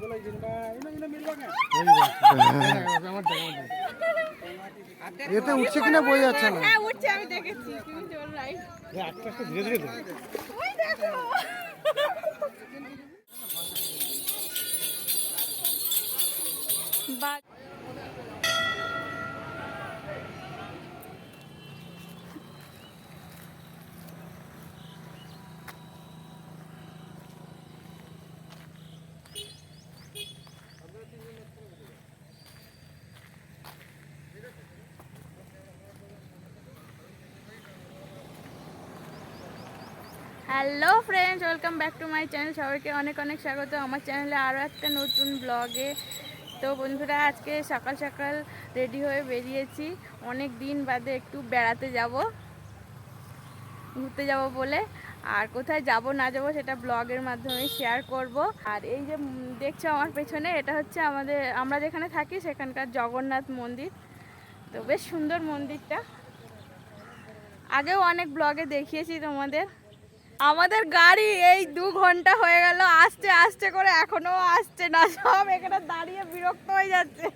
এতে উঠছে কিনা বই যাচ্ছে না। হ্যাঁ উঠছে আমি দেখেছি। তুমি জোর রাইট। ধীরে ধীরে ওই দেখো। বা hello friends welcome back to my channel সবাইকে অনেক অনেক স্বাগত। আমার চ্যানেলে আরও একটা নতুন ব্লগে তো বন্ধুরা, আজকে সকাল সকাল রেডি হয়ে বেরিয়েছি। অনেক দিন বাদে একটু বেড়াতে যাব, ঘুরতে যাব বলে। আর কোথায় যাব, না যাব সেটা ব্লগের মাধ্যমে শেয়ার করব। আর এই যে দেখছ আমার পেছনে, এটা হচ্ছে আমাদের, আমরা যেখানে থাকি সেখানকার জগন্নাথ মন্দির। তো বেশ সুন্দর মন্দিরটা। আগেও অনেক ব্লগে দেখিয়েছি তোমাদের। আমাদের গাড়ি এই দু ঘণ্টা হয়ে গেল আসতে আসতে করে এখনও আসছে না সব এখানে দাঁড়িয়ে বিরক্ত হয়ে যাচ্ছে।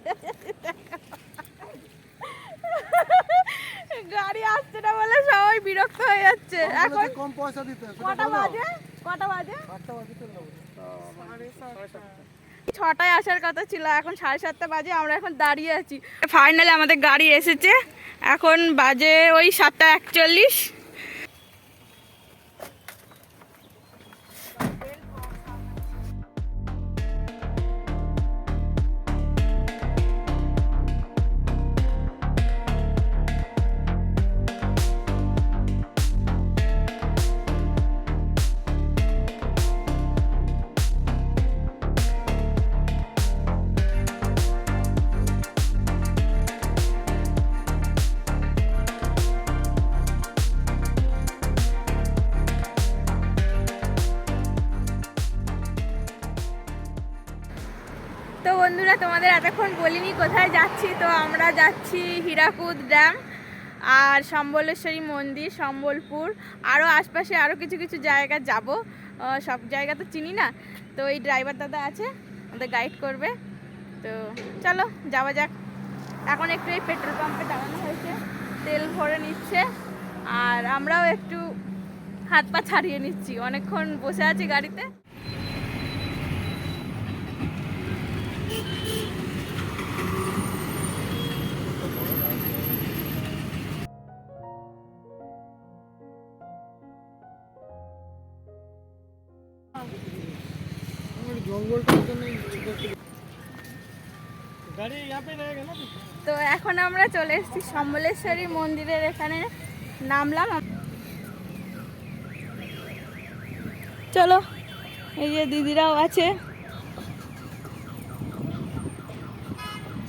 গাড়ি আসছে না বলে সবাই বিরক্ত হয়ে যাচ্ছে। এখন কম পয়সা দিতে কটা বাজে? কটা বাজে। ছটায় আসার কথা ছিল এখন সাড়ে সাতটা বাজে আমরা এখন দাঁড়িয়ে আছি। ফাইনালি আমাদের গাড়ি এসেছে এখন বাজে ওই সাতটা একচল্লিশ। বলিনি, কোথায় যাচ্ছি? তো আমরা যাচ্ছি হীরাকুদ ড্যাম আর সম্বলেশ্বরী মন্দির, সম্বলপুর। আরও আশপাশে আরও কিছু কিছু জায়গা যাব। সব জায়গা তো চিনি না। তো এই ড্রাইভার দাদা আছে, আমাদের গাইড করবে। তো চলো, যাওয়া যাক। এখন একটু এই পেট্রোল পাম্পে দাঁড়ানো হয়েছে। তেল ভরে নিচ্ছে। আর আমরাও একটু হাত পা ছাড়িয়ে নিচ্ছি। অনেকক্ষণ বসে আছি গাড়িতে। তো এখন আমরা চলে এসেছি সম্বলেশ্বরী মন্দিরের এখানে নামলাম। চলো এই যে দিদিরাও আছে।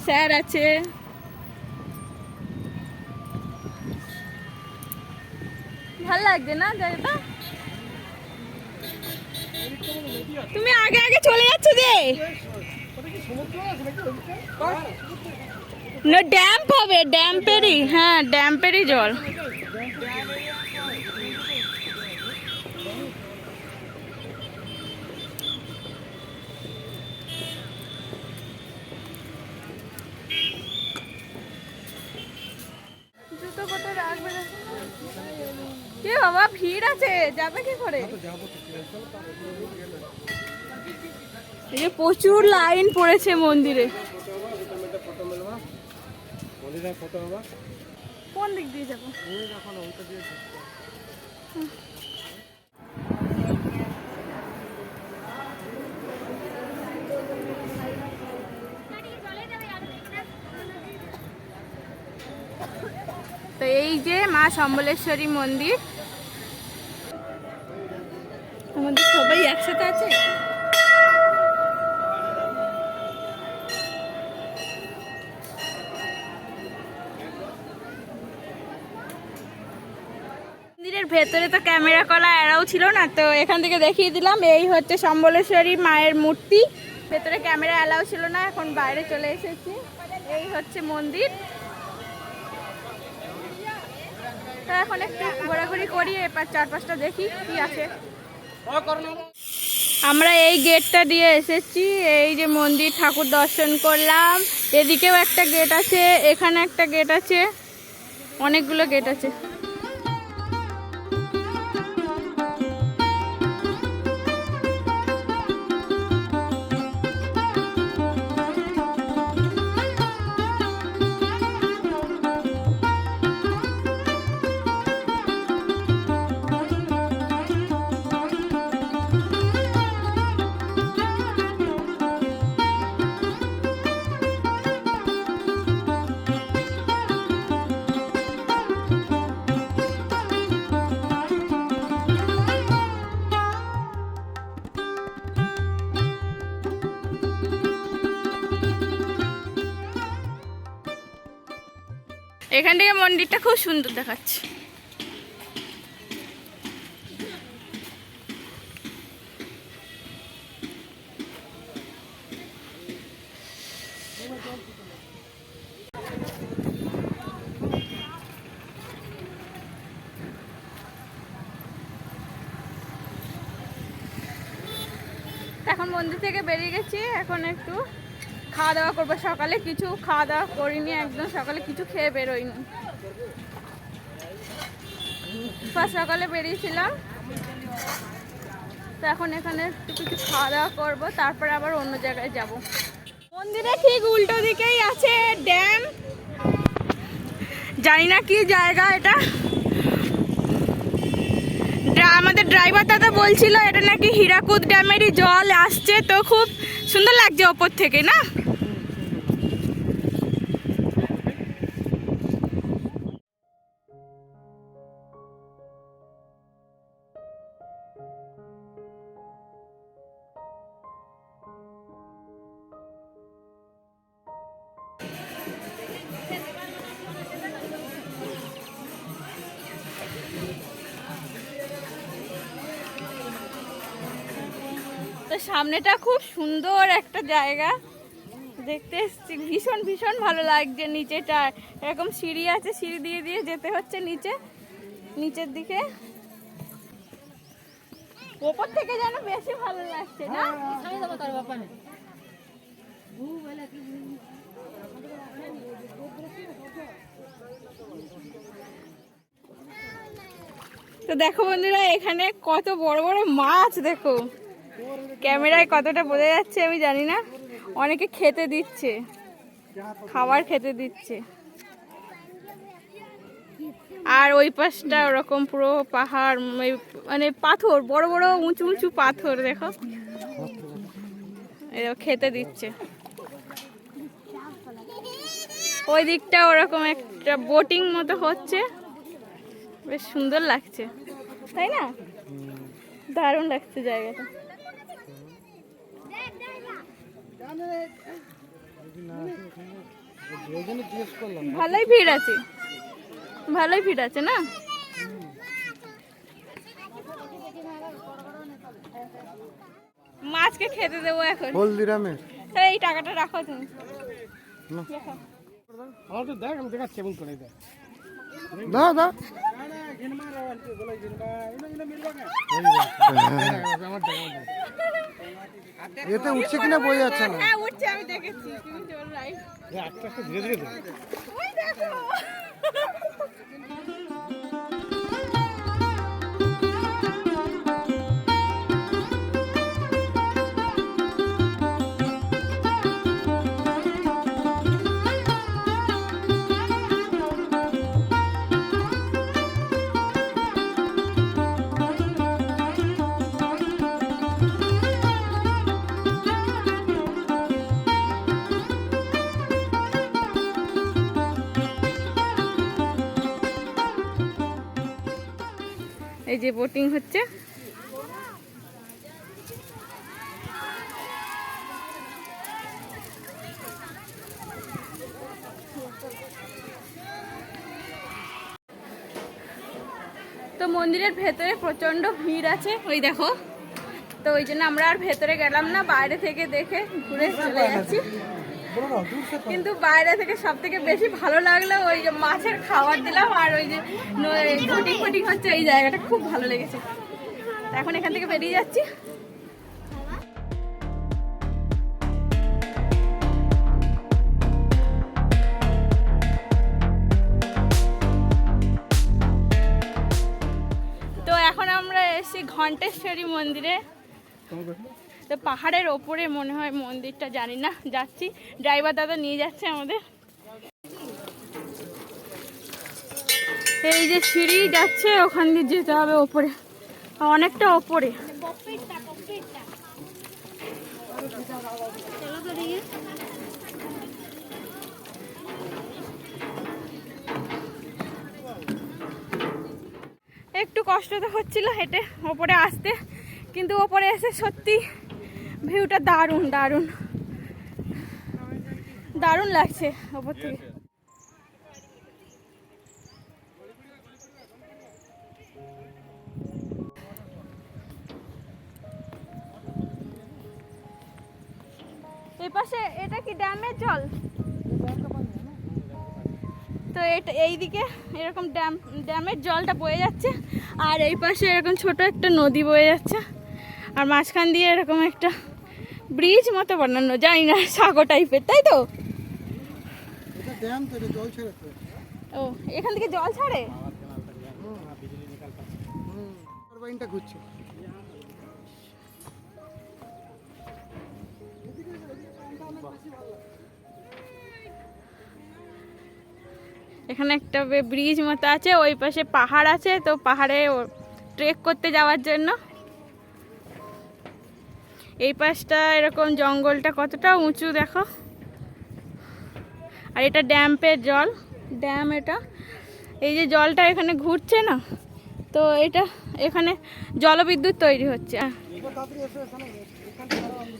স্যার আছে। ভালো লাগছে না জায়গাটা? তুমি আগে আগে চলে যাচ্ছ যে? না ড্যাম্প হবে ড্যাম্পেরই হ্যাঁ ড্যাম্পেরই জল? কে বাবা, ভিড় আছে, যাবে কি করে? প্রচুর লাইন পড়েছে মন্দিরে। হবা কোন দিক দিয়ে যাব? এই ওইটা দিয়ে তো এই যে মা সম্বলেশ্বরী মন্দির। আমাদের সবাই একসাথে আছে? ভেতরে তো ক্যামেরা কলা এরাও ছিল না, তো এখান থেকে দেখিয়ে দিলাম, এই হচ্ছে সম্বলেশ্বরী মায়ের মূর্তি। ভেতরে ক্যামেরা অ্যালাউ ছিল না, এখন বাইরে চলে এসেছি। এই হচ্ছে মন্দির। তো এখন একটু ঘোরাঘুরি করি এবার চারপাশটা দেখি কি আছে। আমরা এই গেটটা দিয়ে এসেছি, এই যে মন্দির ঠাকুর দর্শন করলাম। এদিকেও একটা গেট আছে, এখানে একটা গেট আছে, অনেকগুলো গেট আছে। এখান থেকে মন্দিরটা খুব সুন্দর দেখাচ্ছে। এখন মন্দির থেকে বেরিয়ে গেছি এখন একটু খাওয়া দাওয়া করব। সকালে কিছু খাওয়া দাওয়া করিনি, একদম সকালে কিছু খেয়ে বেরোইনি। ফার্স্ট সকালে বেরিয়েছিলাম। তো এখন এখানে একটু কিছু খাওয়া দাওয়া করব, তারপরে আবার অন্য জায়গায় যাব। মন্দিরে ঠিক উল্টো দিকেই আছে ড্যাম। জানি না কি জায়গা এটা। আমাদের ড্রাইভার দাদা বলছিল, এটা নাকি হীরাকুদ ড্যামেরই জল আসছে, তো খুব সুন্দর লাগছে ওপর থেকে, না? সামনেটা খুব সুন্দর একটা জায়গা। দেখতে এসছি ভীষণ ভীষণ ভালো লাগছে নিচেটা। এরকম সিঁড়ি আছে সিঁড়ি দিয়ে দিয়ে যেতে হচ্ছে নিচে নিচের দিকে। ওপর থেকে যেন বেশি ভালো লাগছে না? তো দেখো বন্ধুরা এখানে কত বড় বড় মাছ দেখো। ক্যামেরায় কতটা বোঝা যাচ্ছে আমি জানি না। অনেকে খেতে দিচ্ছে। খাবার খেতে দিচ্ছে। আর ওই পাশটা ওরকম পুরো পাহাড় মানে পাথর বড় বড় উঁচু উঁচু পাথর দেখো, খেতে দিচ্ছে। ওই দিকটা ওরকম একটা বোটিং মতো হচ্ছে। বেশ সুন্দর লাগছে। তাই না? দারুণ লাগছে জায়গাটা ওই জন্য জিজ্ঞেস করলাম ভালোই ভিড় আছে। ভালোই ভিড় আছে না? মাছকে খেতে দেবো এখন। হলদিরামের। তাহলে এই টাকাটা রাখো তুমি। না। দেখ। আমি দেখাচ্ছি এমন করে দেখ। দা দা এতে উঠছে কিনা বোঝা যাচ্ছে না? হ্যাঁ উঠছে আমি দেখেছি। তুমি চল রাইট। আস্তে আস্তে ধীরে ধীরে। ওই দেখো। এই যে বোটিং হচ্ছে। তো মন্দিরের ভেতরে প্রচণ্ড ভিড় আছে, ওই দেখো। তো ওই জন্য আমরা আর ভেতরে গেলাম না, বাইরে থেকে দেখে ঘুরে চলে যাচ্ছি। কিন্তু বাইরে থেকে সব থেকে বেশি ভালো লাগল ওই যে মাছের খাবার দিলাম আর ওই যে ফুটিং ফুটিং হচ্ছে এই জায়গাটা খুব ভালো লেগেছে। এখন এখান থেকে বেরিয়ে যাচ্ছি। তো এখন আমরা এসেছি ঘণ্টেশ্বরী মন্দিরে। তো পাহাড়ের ওপরে মনে হয় মন্দিরটা, জানি না, যাচ্ছি। ড্রাইভার দাদা নিয়ে যাচ্ছে আমাদের। এই যে সিঁড়ি যাচ্ছে, ওখান দিয়ে যেতে হবে ওপরে। অনেকটা ওপরে। একটু কষ্ট তো হচ্ছিল হেঁটে ওপরে আসতে, কিন্তু ওপরে এসে সত্যি ভিউটা দারুণ দারুণ। দারুণ লাগছে ওপর থেকে। এই পাশে এটা কি ড্যামের জল? তো এটা এইদিকে এরকম ড্যাম, ড্যামের জলটা বয়ে যাচ্ছে, আর এই পাশে এরকম ছোট একটা নদী বয়ে যাচ্ছে, আর মাঝখান দিয়ে এরকম একটা ব্রিজ মতো বানানো জানি না সাগর টাইপের তাই তো? ও এখান থেকে জল ছাড়ে? ঘুরছে। এখানে একটা ব্রিজ মতো আছে ওই পাশে পাহাড় আছে তো পাহাড়ে ট্রেক করতে যাওয়ার জন্য এই পাশটা এরকম জঙ্গলটা কতটা উঁচু দেখো। আর এটা ড্যাম্পের জল ড্যাম এটা। এই যে জলটা এখানে ঘুরছে না তো এটা এখানে জলবিদ্যুৎ তৈরি হচ্ছে।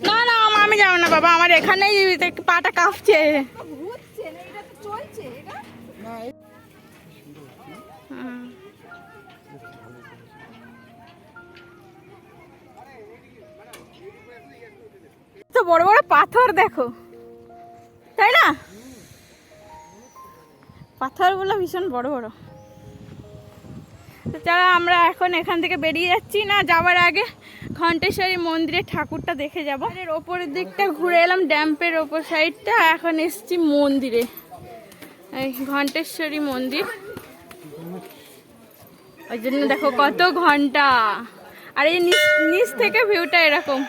না না আমি যাব না বাবা আমার এখানেই পাটা কাঁপছে। এই হুম। তো বড় বড় পাথর দেখো। তাই না? পাথরগুলো ভীষণ বড় বড়। তো যারা আমরা এখন এখান থেকে বেরিয়ে যাচ্ছি না, যাওয়ার আগে ঘণ্টেশ্বরী মন্দিরে ঠাকুরটা দেখে যাব। এর ওপরের দিকটা ঘুরে এলাম, ড্যাম্পের ওপর সাইডটা, এখন এসছি মন্দিরে। এই ঘণ্টেশ্বরী মন্দির। ওই জন্য দেখো কত ঘণ্টা। আর এই নিচ থেকে ভিউটা এরকম।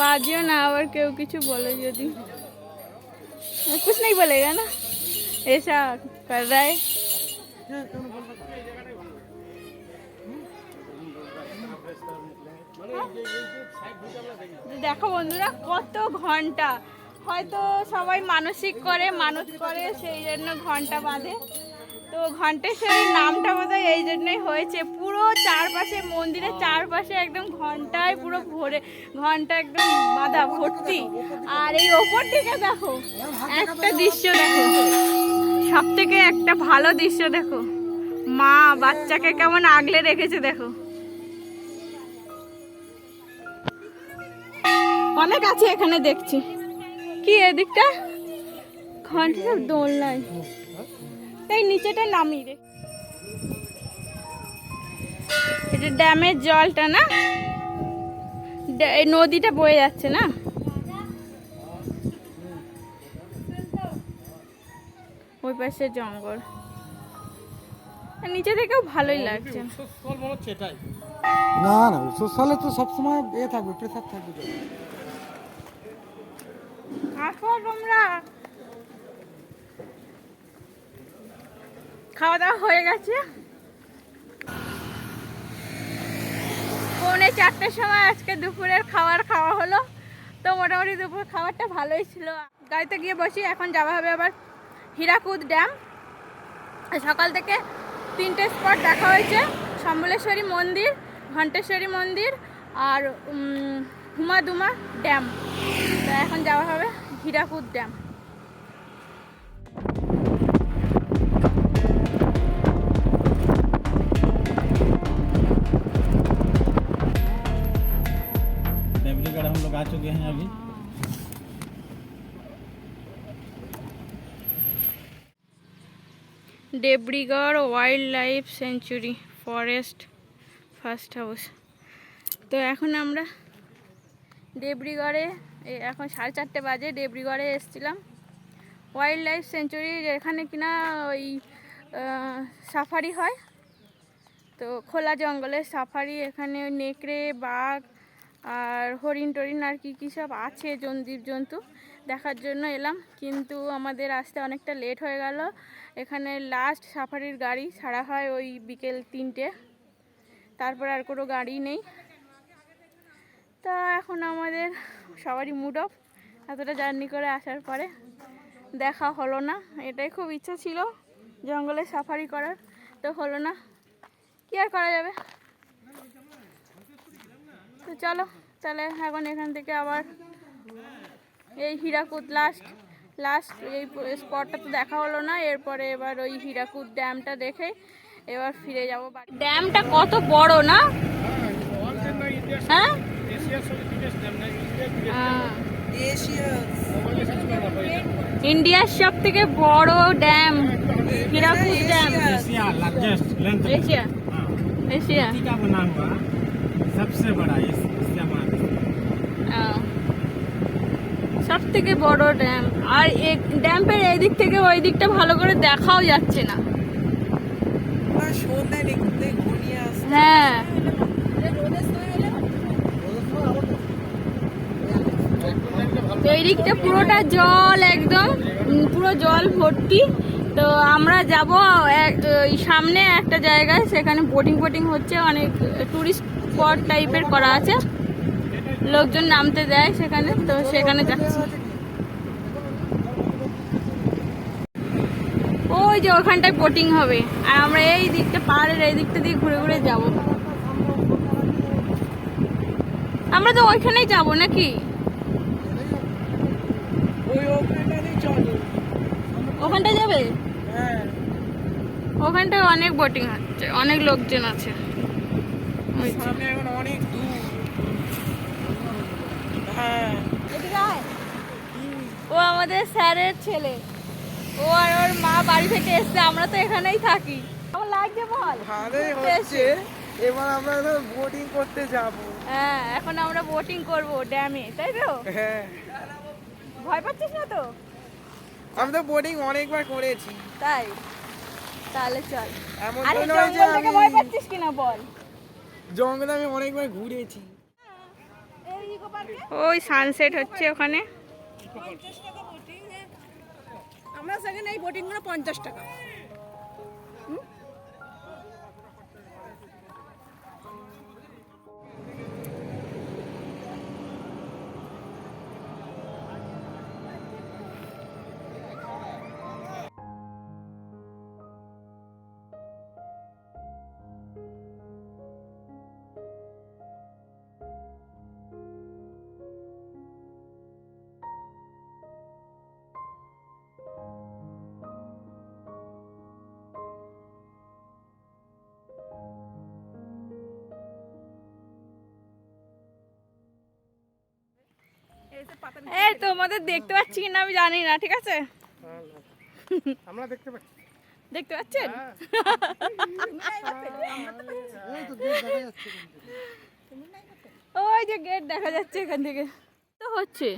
হনুমান হনুমান হনুমান बाजियो ना और केव কিছু বলে যদি कुछ नहीं बोलेगा ना ऐसा कर रहा है হ্যাঁ কেন বলতে পারো? দেখো বন্ধুরা কত ঘন্টা হয়তো সবাই মানসিক করে মানত করে সেই জন্য ঘন্টা বাঁধে তো ঘণ্টেশ্বরীর নামটা বোধহয় এই জন্যই হয়েছে পুরো চারপাশে মন্দিরের চারপাশে একদম ঘন্টায় পুরো ভরে ঘণ্টা একদম বাঁধা ভর্তি। আর এই ওপর থেকে দেখো একটা দৃশ্য দেখো। সব থেকে একটা ভালো দৃশ্য দেখো। মা বাচ্চাকে কেমন আগলে রেখেছে দেখো। অনেক আছে এখানে দেখছি। কি এদিকটা? ঘণ্টা সব দোলনায়। এই নিচেটা নামি রে এটা ড্যামের জলটা না? ড্যা- এই নদীটা বয়ে যাচ্ছে না? ওই পাশে জঙ্গল। নিচে থেকেও ভালোই লাগছে। মনে হচ্ছে এটাই। না না উৎসস্থলে তো সবসময় এ থাকবে প্রেসার থাকবে আসো তোমরা। খাওয়া দাওয়া হয়ে গেছে? পৌনে চারটের সময় আজকে দুপুরের খাবার খাওয়া হলো। তো মোটামুটি দুপুর খাবারটা ভালোই ছিল। গাড়িতে গিয়ে বসি, এখন যাওয়া হবে আবার হীরাকুদ ড্যাম। সকাল থেকে তিনটে স্পট দেখা হয়েছে, সম্বলেশ্বরী মন্দির, ঘণ্টেশ্বরী মন্দির আর হুমাদুমা ড্যাম। তো এখন যাওয়া হবে হীরাকুদ ড্যাম। गए हैं अभी। Debrigarh wildlife sanctuary forest first house তো এখন আমরা ডেব্রিগড়ে এখন সাড়ে চারটে বাজে ডেব্রিগড়ে এসেছিলাম। ওয়াইল্ড লাইফ সেঞ্চুরি যেখানে কিনা ওই সাফারি হয়। তো খোলা জঙ্গলের সাফারি এখানে নেকড়ে, বাঘ আর হরিণ টরিণ আর কি কী সব আছে জন্তুর জন্তু দেখার জন্য এলাম। কিন্তু আমাদের আসতে অনেকটা লেট হয়ে গেল। এখানে লাস্ট সাফারির গাড়ি ছাড়া হয় ওই বিকেল তিনটে। তারপর আর কোনো গাড়ি নেই। তা এখন আমাদের সবারই মুড অফ এতটা জার্নি করে আসার পরে দেখা হলো না। এটাই খুব ইচ্ছা ছিল জঙ্গলে সাফারি করার। তো হলো না। কি আর করা যাবে? তো চলো তাহলে এখন এখান থেকে আবার এই হীরাকুদ লাস্ট লাস্ট এই স্পটটা তো দেখা হলো না এরপরে এবার ওই হীরাকুদ ড্যামটা দেখে এবার ফিরে যাব ড্যামটা কত বড় না? হ্যাঁ? ইন্ডিয়ার সব থেকে বড় dam Hirakud dam Asia Asia सबसे बड़ा इस एशिया महादेश সব থেকে বড় ড্যাম আর এই ড্যামের এই দিক থেকে ওই দিকটা ভালো করে দেখাও যাচ্ছে না হ্যাঁ তো এই দিকটা পুরোটা জল একদম উম, পুরো জল ভর্তি তো আমরা যাব ওই সামনে একটা জায়গায় সেখানে বোটিং ফোটিং হচ্ছে অনেক টুরিস্ট স্পট টাইপের করা আছে। লোকজন নামতে দেয় সেখানে তো সেখানে যাচ্ছি। ওই যে ওখানটায় বোটিং হবে। আর আমরা এই দিকটা পাহাড়ের এই দিকটা দিয়ে ঘুরে ঘুরে যাব। আমরা তো ওইখানেই যাব নাকি? ওখানটা যাবে? ওখানটায় অনেক বোটিং হচ্ছে অনেক লোকজন আছে। সামনে এখন অনেক দূর। হ্যাঁ। ও আমাদের স্যারের ছেলে। ও আর ওর মা বাড়ি থেকে এসছে আমরা তো এখানেই থাকি। আমার লাগছে বল। ভালোই হচ্ছে এবার আমরা বোটিং করতে যাব। হ্যাঁ এখন আমরা বোটিং করব ড্যামে তাই তো? হ্যাঁ। ভয় পাচ্ছিস না তো? আমি তো বোটিং অনেকবার করেছি। তাই? তাহলে চল। এমন নয় যে আমি ভয় পাচ্ছিস কিনা বল? জঙ্গলে আমি অনেকবার ঘুরেছি। ওই সানসেট হচ্ছে ওখানে। আমরা সেখানে এই বোটিংগুলো পঞ্চাশ টাকা। এই তোমাদের দেখতে পাচ্ছি কিনা আমি জানি না ঠিক আছে? আমরা দেখতে পাচ্ছি। দেখতে পাচ্ছেন? ওই যে গেট দেখা যাচ্ছে এখান থেকে। তো হচ্ছে।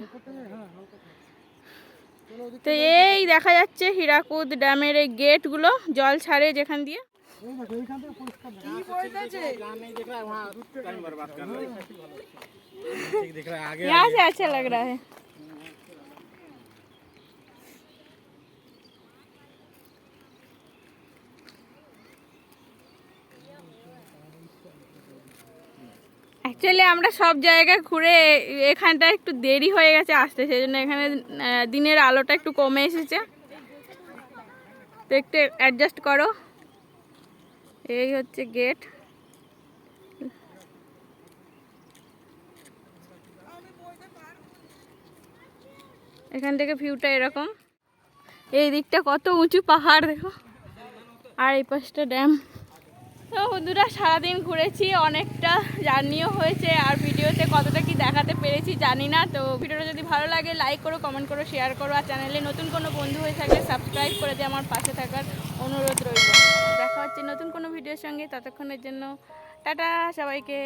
তো এই দেখা যাচ্ছে হীরাকুদ ড্যামের এই গেটগুলো জল ছাড়ে যেখান দিয়ে। কি বলতেছে टाइम बर्बाद कर रहे हैं ठीक दिख रहा है आगे यहाँ से अच्छा लग रहा है অ্যাকচুয়ালি আমরা সব জায়গায় ঘুরে এখানটা একটু দেরি হয়ে গেছে আসতে সেই জন্য এখানে আহ, দিনের আলোটা একটু কমে এসেছে তো একটু অ্যাডজাস্ট করো এই হচ্ছে গেট। এখান থেকে ভিউটা এরকম। এই দিকটা কত উঁচু পাহাড় দেখো। আর এই পাশটা ড্যাম। তো বন্ধুরা, সারাদিন ঘুরেছি, অনেকটা জার্নিও হয়েছে, আর ভিডিওতে কতটা কি দেখাতে পেরেছি জানি না। তো ভিডিওটা যদি ভালো লাগে লাইক করো কমেন্ট করো শেয়ার করো। আর চ্যানেলে নতুন কোনো বন্ধু হয়ে থাকলে সাবস্ক্রাইব করে দিয়ে আমার পাশে থাকার অনুরোধ রইল। দেখা হচ্ছে নতুন কোনো ভিডিওর সঙ্গে। ততক্ষণের জন্য, টাটা সবাইকে।